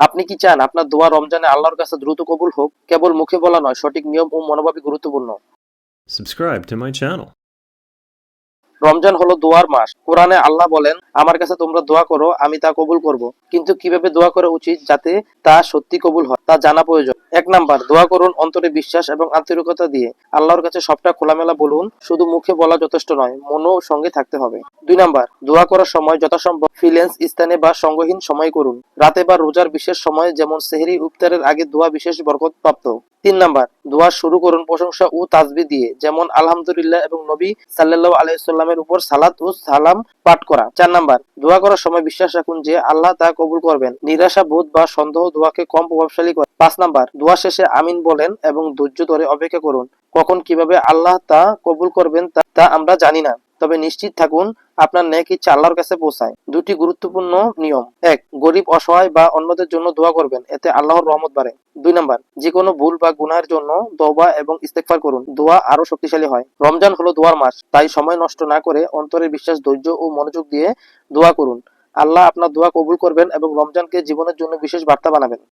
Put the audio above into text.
আপনি কি চান আপনার দোয়া রমজানে আল্লাহর কাছে দ্রুত কবুল হোক কেবল মুখে বলা নয়, সঠিক নিয়ম ও মনোভাবই গুরুত্বপূর্ণ Subscribe to my channel. Ramzan হলো দোয়ার মাস। কোরআনে আল্লাহ বলেন, আমার কাছে তোমরা দোয়া করো, আমি তা কবুল করব। কিন্তু কীভাবে দোয়া করা উচিত যাতে তা সত্যি কবুল হয়, তা জানা প্রয়োজন? এক নাম্বার, দোয়া করুন অন্তরে বিশ্বাস এবং আন্তরিকতা দিয়ে। আল্লাহর কাছে সবটা খোলামেলা বলুন, শুধু মুখে বলা যথেষ্ট নয়, মনও সঙ্গে থাকতে হবে। দুই নাম্বার, দোয়া করার সময় যথাসম্ভব ফিলেন্স স্থানে বা সঙ্গহীন সময় করুন। রাতে বা রোজার বিশেষ সময় যেমন সেহরি, ইফতারের আগে দোয়া বিশেষ বরকত প্রাপ্ত তিন নাম্বার দোয়া শুরু করুন, প্রশংসা ও তাজবি দিয়ে। যেমন, আলহামদুলিল্লাহ এবং নবী সাল্লাহ আলাইসাল্লামের উপর সালাত ও সালাম পাঠ করা। চার নাম্বার, দোয়া করার সময় বিশ্বাস রাখুন যে আল্লাহ তা কবুল করবেন। নিরাশা, বোধ বা সন্দেহ দোয়াকে কম প্রভাবশালী করে। পাঁচ নাম্বার, দোয়া শেষে আমিন বলেন এবং ধৈর্য ধরে অপেক্ষা করুন। কখন কীভাবে আল্লাহ তা কবুল করবেন তা- আমরা জানি না। তবে নিশ্চিত থাকুন, আপনার নেক ইচ্ছা আল্লাহর কাছে পৌঁছায়। দুটি গুরুত্বপূর্ণ নিয়ম। এক, গরিব অসহায় বা অন্যদের জন্য দোয়া করবেন, এতে আল্লাহর রহমত বাড়ে। দুই নাম্বার, যে কোনো ভুল বা গুনাহের জন্য দোয়া এবং ইস্তেগফার করুন। দোয়া আরও শক্তিশালী হয়। রমজান হলো দোয়ার মাস, তাই সময় নষ্ট না করে অন্তরের বিশ্বাস, ধৈর্য ও মনোযোগ দিয়ে দোয়া করুন। আল্লাহ আপনার দোয়া কবুল করবেন এবং রমজানকে জীবনের জন্য বিশেষ বার্তা বানাবেন।